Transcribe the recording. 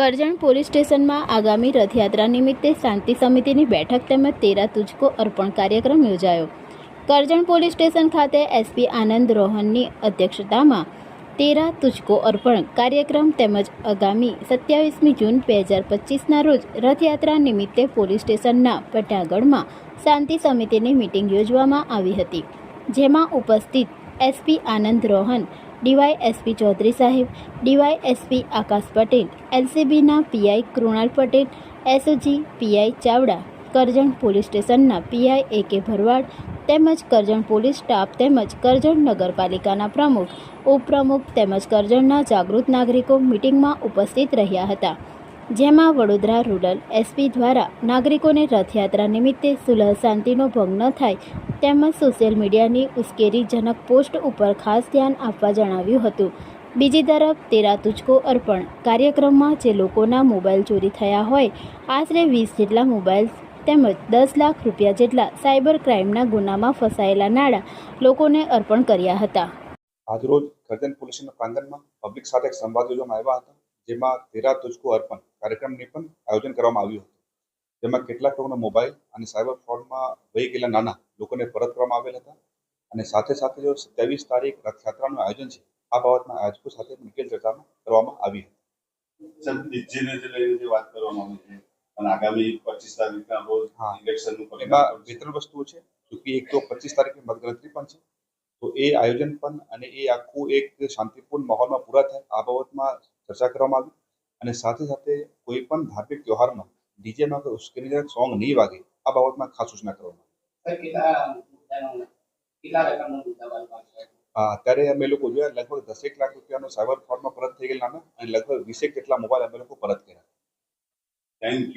Karjan police સ્ટેશનમાં આગામી રથયાત્રા નિમિત્તે શાંતિ સમિતિની બેઠક તેમજ તેરા તુજકો અર્પણ કાર્યક્રમ યોજાયો. કરજણ પોલીસ સ્ટેશન ખાતે એસપી આનંદ રોહનની અધ્યક્ષતામાં તેરા તુજકો અર્પણ કાર્યક્રમ તેમજ આગામી સત્યાવીસમી જૂન બે હજાર પચીસના રોજ રથયાત્રા નિમિત્તે પોલીસ સ્ટેશનના પટાગઢમાં શાંતિ સમિતિની મિટિંગ યોજવામાં આવી હતી, જેમાં ઉપસ્થિત SP Anand Rohan D Y SP Chaudhari સાહેબ D Y SP Akash Patel, એલસીબીના PI Krunal Patel SOG PI Chavda, Karjan police સ્ટેશનના પીઆઈ એ કે ભરવાડ તેમજ કરજણ પોલીસ સ્ટાફ તેમજ કરજણ નગરપાલિકાના પ્રમુખ, ઉપપ્રમુખ તેમજ કરજણના જાગૃત નાગરિકો મિટિંગમાં ઉપસ્થિત રહ્યા હતા. જેમાં વડોદરા રૂરલ એસપી દ્વારા નાગરિકોને રથયાત્રા નિમિત્તે સુલહ શાંતિનો ભંગ ન થાય તેમજ સોશિયલ મીડિયાની ઉશ્કેરીજનક પોસ્ટ ઉપર ખાસ ધ્યાન આપવા જણાવ્યું હતું. બીજી તરફ તેરા તુચકો અર્પણ કાર્યક્રમમાં જે લોકોના મોબાઈલ ચોરી થયા હોય, આશરે વીસ જેટલા મોબાઈલ તેમજ દસ લાખ રૂપિયા જેટલા સાયબર ક્રાઇમના ગુનામાં ફસાયેલા નાણાં લોકોને અર્પણ કર્યા હતા. આજરોજ કરજણ પોલીસના પ્રાંગણમાં પબ્લિક સાથે સંવાદ યોજવામાં આવ્યા હતા, જેમાં તેરા તુચકો અર્પણ કાર્યક્રમની પણ આયોજન કરવામાં આવ્યું હતું. જેમાં કેટલાક લોકોનો મોબાઈલ અને સાયબર ફ્રોડમાં વહી ગયેલા નાના લોકોને પરત કરવામાં આવેલ હતા અને સાથે સાથે જો સત્યાવીસ તારીખ રથયાત્રાનું આયોજન છે આ બાબતમાં આજકો સાથે ડિટેલ ચર્ચામાં કરવામાં આવી હતી. જે લઈને વાત કરવામાં આવી છે અને આગામી પચીસ તારીખના રોજ. ઇલેક્શનનું એમાં પણ ત્રણ વસ્તુઓ છે કે એક તો પચીસ તારીખે મતગણતરી પણ છે તો એ આયોજન પણ અને એ આખું એક શાંતિપૂર્ણ માહોલમાં પૂરા થાય આ બાબતમાં ચર્ચા કરવામાં આવી. અને સાથે સાથે કોઈ પણ ધાર્મિક તહેવારમાં ડીજેમાં કે ઉશ્કેરણીજનક સોંગ નહીં વાગે આ બાબતમાં ખાસ સૂચના કરવામાં અત્યારે અમે લોકો જોયા લગભગ દસેક લાખ રૂપિયાનો સાયબર ફ્રોડમાં પરત થઈ ગયેલા નાના અને લગભગ વીસેક જેટલા મોબાઈલ અમે લોકો પરત કર્યા. Thank you